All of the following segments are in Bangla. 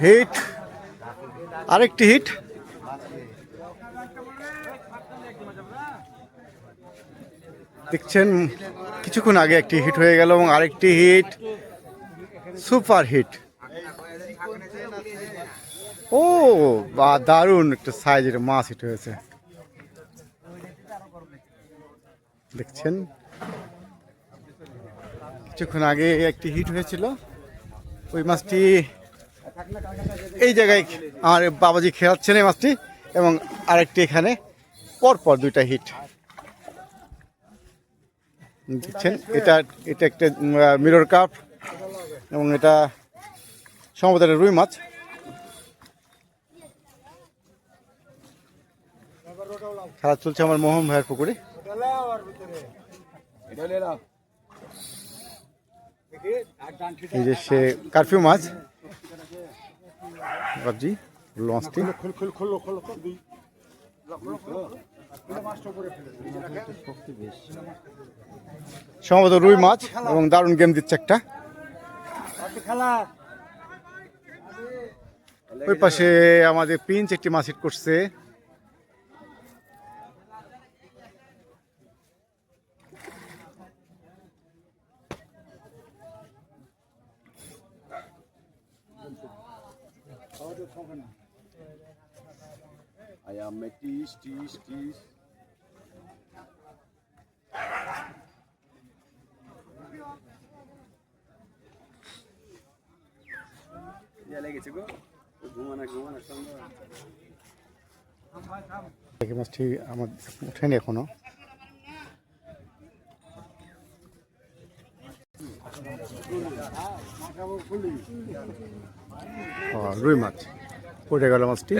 হিট। আরেকটি হিট। দেখছেন, কিছুক্ষণ আগে একটি হিট হয়ে গেল এবং আরেকটি হিট। Super hit. ও, বা, দারুণ একটা সাইজের মাছ হিট হয়েছে। দেখছেন? কিছুক্ষণ আগে একটি হিট হয়েছিল। ওই মাছটি এই জায়গায় আমার বাবাজি খেলাচ্ছেন এই মাছটি এবং আরেকটি এখানে পরপর দুইটা হিট দেখছেন এটা এটা একটা মিরর কাপ এবং এটা সম্ভবত রুই মাছ। খেলা চলছে আমার মোহন ভাইয়ের পুকুরে। এই যে সে কারফিউ মাছ। বাবজি লঞ্চটি সম্ভবত রুই মাছ এবং দারুণ গেম দিচ্ছে একটা। ওই পাশে আমাদের পিঞ্চ একটি মাছ হিট করছে। I am a tease, tease, tease. লেগেছে গো। ঘুমানা ঘুমানা সন্ধ্যা। মাছটি আমার ওঠেনি এখনও। ও, রুই মাছ। পড়ে গেল মাছটি।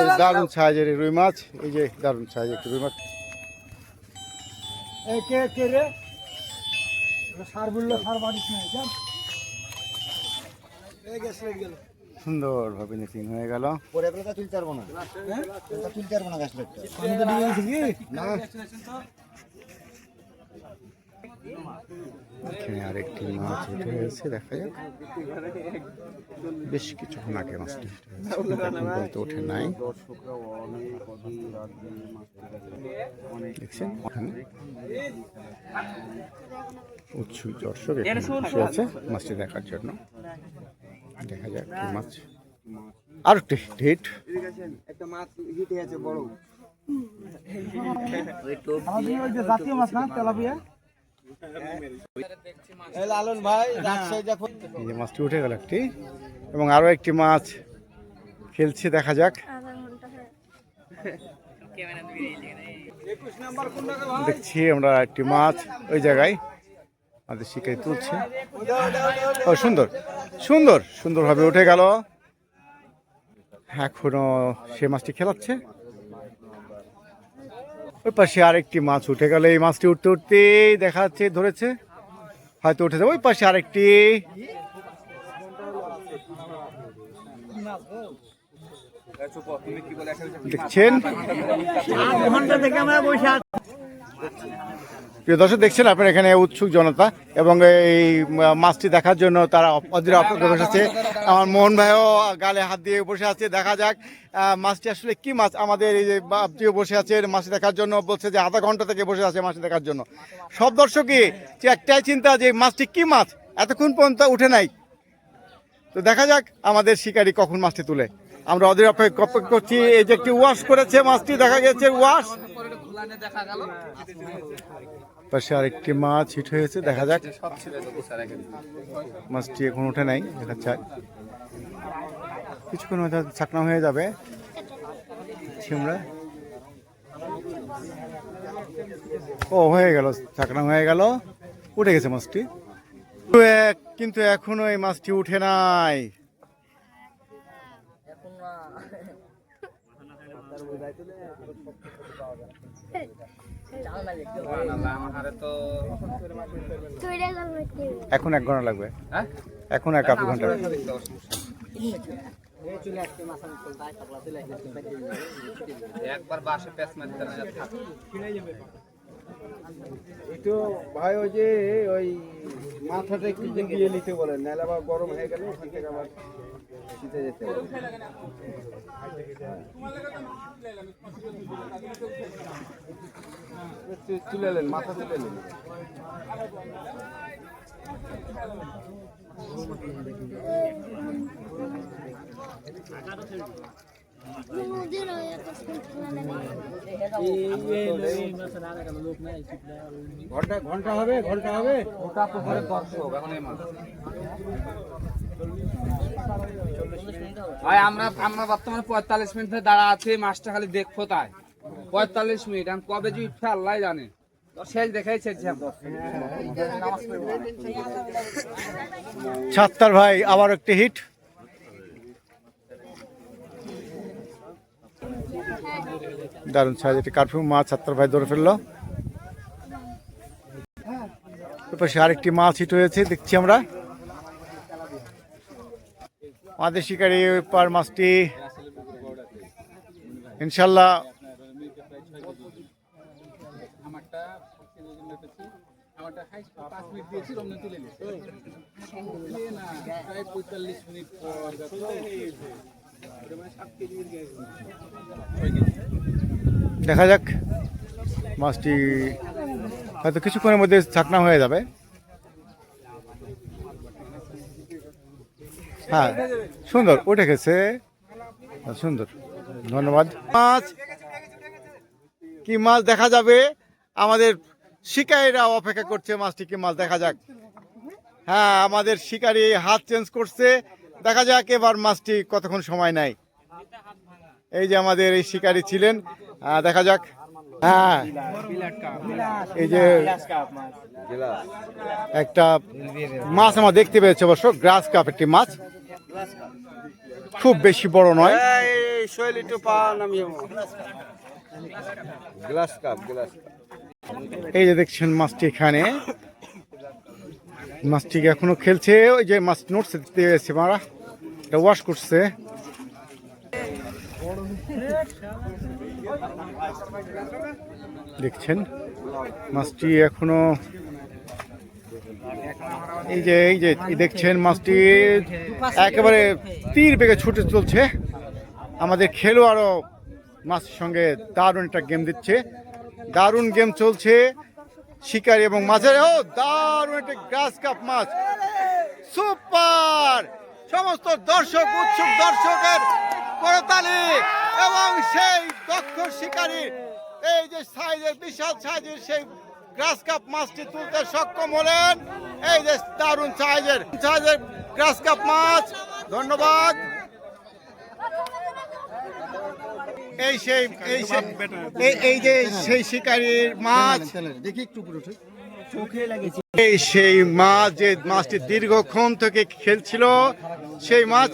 এই দারুণ সাইজের রুই মাছ। এই যে দারুণ সাইজের একটি রুই মাছ। সুন্দরভাবে নেটিং হয়ে গেল। পরে তুলতে পারব না। হ্যাঁ? তুলতে পারব না গেছি এখানে আরেকটি মাছ উঠে গেছে দেখা যাক। বেশ কিছুক্ষণ আগে মাছটি পর্যন্ত ওঠে নাই। দেখছেন ওখানে উৎসুক দর্শক এখানে আছে মাছটি দেখার জন্য। দেখা যাক কি মাছ। আর একটি হিট একটা মাছ হিটে আছে বড় জাতীয় মাছ না তেলাপিয়া? মাছটি উঠে গেল একটি, এবং আরও একটি মাছ খেলছে, দেখা যাক। দেখছি আমরা একটি মাছ ওই জায়গায় আমাদের শিকারি তুলছে। ও, সুন্দর সুন্দর, সুন্দরভাবে উঠে গেল। এখনও সে মাছটি খেলাচ্ছে। ওই পাশে আরেকটি মাছ উঠে গেল। এই মাছটি উঠতে উঠতেই দেখা যাচ্ছে ধরেছে। হয়তো উঠে যাবে। ওই পাশে আরেকটি। দেখছেন? প্রিয় দর্শক, দেখছেন আপনার এখানে উৎসুক জনতা এবং এই মাছটি দেখার জন্য তারা অধীর অপেক্ষা বসে আছে আমার মোহন ভাইও গালে হাত দিয়ে বসে আছে, দেখা যাক মাছটি আসলে কি মাছ? আমাদের এই যে বাপটিও বসে আছে মাছ দেখার জন্য বলছে যে আধা ঘণ্টা থেকে বসে আছে মাছ দেখার জন্য। সব দর্শকই যে একটাই চিন্তা যে মাছটি কি মাছ? এতক্ষণ পর্যন্ত উঠে নাই। তো দেখা যাক আমাদের শিকারি কখন মাছটি তুলে। আমরা অধীর অপেক্ষা করছি, এই যে একটি ওয়াশ করেছে, মাছটি দেখা গেছে, ওয়াশ। পাশে আরেকটি মাছ হিট হয়েছে, দেখা যাক। মাছটি এখন ওঠে নাই, দেখা যাক। কিছুক্ষণ হয়তো ছাকনা হয়ে যাবে। আমরা। ও, হয়ে গেল, ছাকনা হয়ে গেল। উঠে গেছে মাছটি। কিন্তু এখনও এই মাছটি উঠে নাই। এখন এক ঘণ্টা লাগবে। এখন এক আধ ঘণ্টা একবার বাসে প্যাঁচ মারতে না একটু ভাই ওই যে ওই মাথাটা একটু দিয়ে নিতে বলেন, নাহলে আবার গরম হয়ে গেলে ওখান থেকে আবার শীতে যেতে হবে। তুলে নেন, মাথা তুলে নেন। নদীর ঘণ্টা ঘণ্টা হবে ঘণ্টা হবে। ওটা এখন এই মাছ ভাই আমরা আমরা বর্তমানে পঁয়তাল্লিশ মিনিট ধরে দাঁড়া আছি মাছটা খালি দেখব তাই। পঁয়তাল্লিশ মিনিট আমি কবে যে উঠবে আল্লাহ জানে। তো শেষ দেখাই ছাত্তার ভাই আবার একটি হিট দারুণ সাইজ একটি কার্ফিউ মাছ ছাত্তার ভাই ধরে ফেলল। পাশে আরেকটি মাছ হিট হয়েছে, দেখছি আমরা। আমাদের শিকারি পার মাছটি, ইনশাল্লাহ। দেখা যাক। মাছটি হয়তো কিছুক্ষণের মধ্যে ছাকনা হয়ে যাবে। হ্যাঁ সুন্দর উঠে গেছে। হ্যাঁ, সুন্দর ধন্যবাদ। মাছ কি মাছ দেখা যাবে? আমাদের শিকারীরা অপেক্ষা করছে মাছটি কি মাছ দেখা যাক। হ্যাঁ আমাদের শিকারী হাত চেঞ্জ করছে। দেখা যাক এবার মাছটি কতক্ষণ সময় নেয়। এই যে আমাদের এই শিকারী ছিলেন। দেখা যাক। হ্যাঁ। এই যে একটা মাছ আমরা দেখতে পেয়েছি অবশ্য গ্রাস কাপ একটি মাছ। খুব বেশি বড় নয়। এই যে দেখছেন মাছটি এখানে। মাছটি এখনও খেলছে। ওই যে মাছ নড়ছে দেখতে পেয়েছি মারা এটা ওয়াশ করছে। দেখছেন, মাছটি এখনও এই যে এই যে দেখছেন মাছটি একেবারে তীর বেগে ছুটে চলছে। আমাদের খেলোয়াড়ও মাছের সঙ্গে দারুণ একটা গেম দিচ্ছে। দারুণ গেম চলছে। শিকারি এবং মাছের ও দারুণ একটা গ্রাস কাপ মাছ। সুপার সমস্ত দর্শক, উৎসুক দর্শকের করতালি এবং সেই দক্ষ শিকারী, এই যে সাইজের বিশাল সাইজের সেই গ্রাস কাপ মাছটি তুলতে সক্ষম হলেন। এই যে দারুণ সাইজের সাইজের গ্রাস কাপ মাছ, ধন্যবাদ। এই সেই এই সেই, এই- যে সেই শিকারীর মাছ। দেখি একটু পুরোটা এই সেই মাছ যে মাছটি দীর্ঘক্ষণ থেকে খেলছিল সেই মাছ?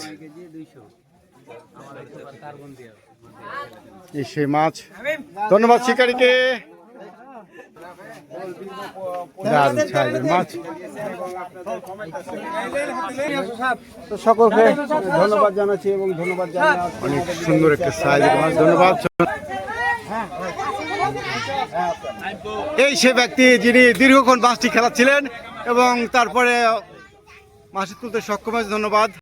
এই সেই মাছ। ধন্যবাদ শিকারীকে। দারুণ মাছ। তো সকলকে ধন্যবাদ জানাচ্ছি এবং ধন্যবাদ জানাই অনেক সুন্দর একটা সাইজের মাছ ধন্যবাদ। এই সে ব্যক্তি যিনি দীর্ঘক্ষণ বাসটি খেলাচ্ছিলেন এবং তারপরে মাসিক তুলতে সক্ষম হয়েছে ধন্যবাদ।